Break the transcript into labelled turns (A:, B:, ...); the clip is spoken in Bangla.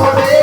A: করে।